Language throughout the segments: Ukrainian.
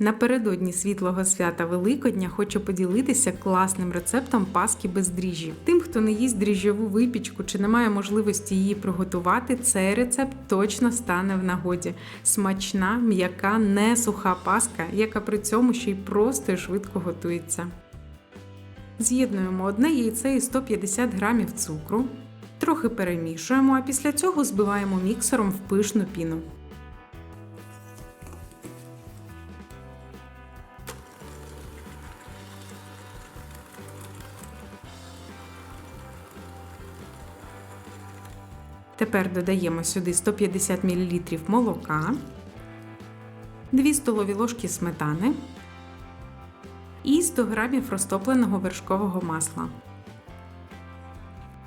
Напередодні світлого свята Великодня хочу поділитися класним рецептом паски без дріжджів. Тим, хто не їсть дріжджову випічку чи не має можливості її приготувати, цей рецепт точно стане в нагоді. Смачна, м'яка, не суха паска, яка при цьому ще й просто і швидко готується. З'єднуємо одне яйце і 150 грамів цукру, трохи перемішуємо, а після цього збиваємо міксером в пишну піну. Тепер додаємо сюди 150 мл молока, 2 столові ложки сметани і 100 г розтопленого вершкового масла.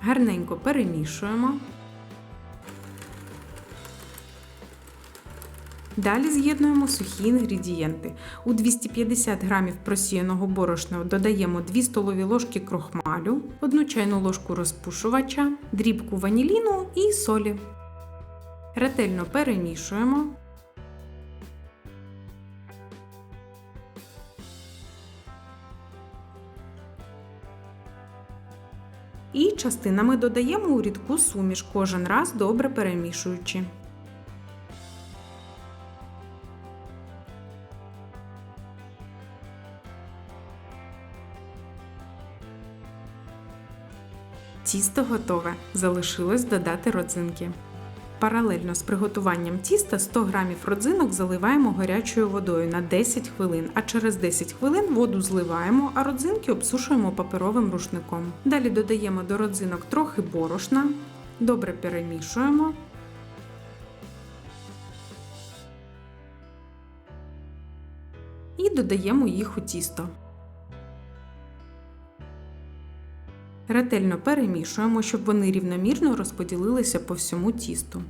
Гарненько перемішуємо. Далі з'єднуємо сухі інгредієнти. У 250 г просіяного борошна додаємо 2 столові ложки крохмалю, 1 чайну ложку розпушувача, дрібку ваніліну і солі. Ретельно перемішуємо. І частинами додаємо у рідку суміш кожен раз добре перемішуючи. Тісто готове. Залишилось додати родзинки. Паралельно з приготуванням тіста 100 г родзинок заливаємо гарячою водою на 10 хвилин, а через 10 хвилин воду зливаємо, а родзинки обсушуємо паперовим рушником. Далі додаємо до родзинок трохи борошна, добре перемішуємо. І додаємо їх у тісто. Ретельно перемішуємо, щоб вони рівномірно розподілилися по всьому тісту.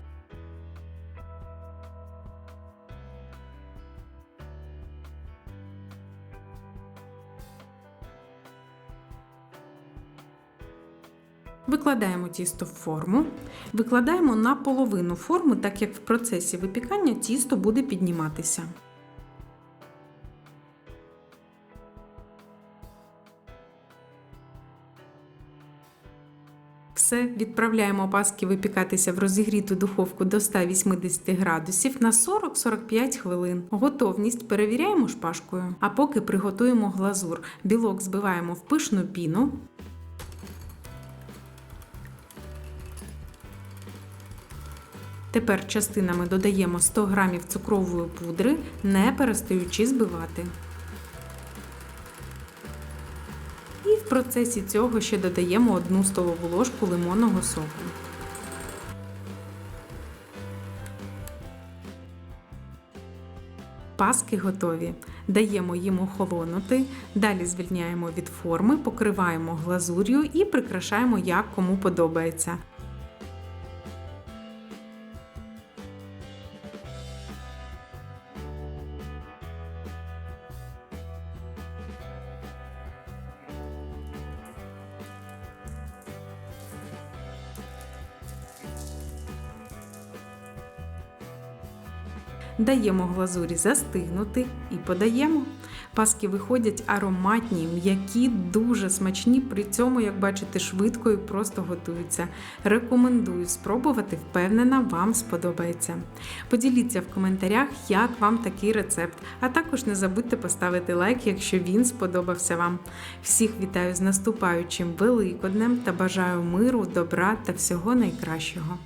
Викладаємо тісто в форму, викладаємо на половину форми, так як в процесі випікання тісто буде підніматися. Все, відправляємо паски випікатися в розігріту духовку до 180 градусів на 40-45 хвилин. Готовність перевіряємо шпажкою. А поки приготуємо глазур. Білок збиваємо в пишну піну. Тепер частинами додаємо 100 г цукрової пудри, не перестаючи збивати. І в процесі цього ще додаємо 1 столову ложку лимонного соку. Паски готові. Даємо їм охолонути, далі звільняємо від форми, покриваємо глазур'ю і прикрашаємо як кому подобається. Даємо глазурі застигнути і подаємо. Паски виходять ароматні, м'які, дуже смачні, при цьому, як бачите, швидко і просто готуються. Рекомендую спробувати, впевнена, вам сподобається. Поділіться в коментарях, як вам такий рецепт, а також не забудьте поставити лайк, якщо він сподобався вам. Всіх вітаю з наступаючим Великоднем та бажаю миру, добра та всього найкращого.